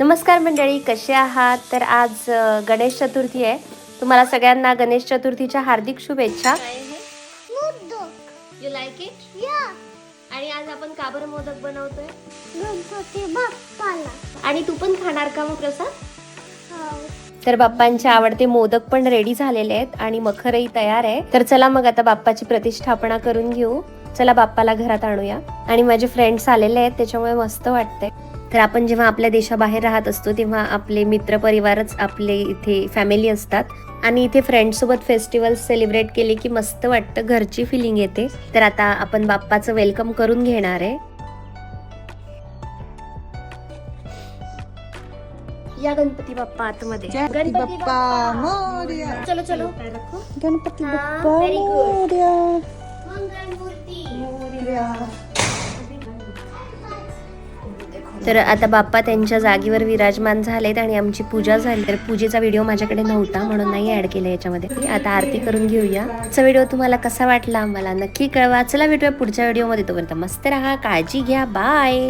नमस्कार मंडळी कसे आहात? तर आज गणेश चतुर्थी आहे. तुम्हाला सगळ्यांना गणेश चतुर्थीच्या हार्दिक शुभेच्छा. यू लाईक इट आणि आज आपण काबर मोदक बनवतोय? गणपती बाप्पाला. आणि तू पण खाणार का मग प्रसाद? हो. तर बाप्पांचे आवडते मोदक पण रेडी झालेले आहेत आणि मखरही तयार आहे. तर चला मग आता बाप्पाची प्रतिष्ठापना करून घेऊ. चला बाप्पाला घरात आणूया. आणि माझे फ्रेंड्स आलेले आहेत त्याच्यामुळे मस्त वाटतंय. तर आपण जेव्हा आपल्या देशाबाहेर राहत असतो तेव्हा आपले मित्र परिवारच आपले इथे फॅमिली असतात. आणि इथे फ्रेंड सोबत फेस्टिवल सेलिब्रेट केले की मस्त वाटतं घरची फिलिंग येते. तर आता आपण बाप्पाचं वेलकम करून घेणार आहे. या गणपती बाप्पा आतमध्ये. गणपती बाप्पा. मोरया चलो चलो. गणपती बाप्पा मोरया. तर आता बाप्पा त्यांच्या जागेवर विराजमान झालेत आणि आमची पूजा झाली. तर पूजेचा व्हिडिओ माझ्याकडे नव्हता म्हणून नाही ऍड केला याच्यामध्ये. आता आरती करून घेऊया. आजचा व्हिडिओ तुम्हाला कसा वाटला? मला नक्की कळवा. चला भेटूया पुढच्या व्हिडिओमध्ये तोपर्यंत मस्त राहा काळजी घ्या. बाय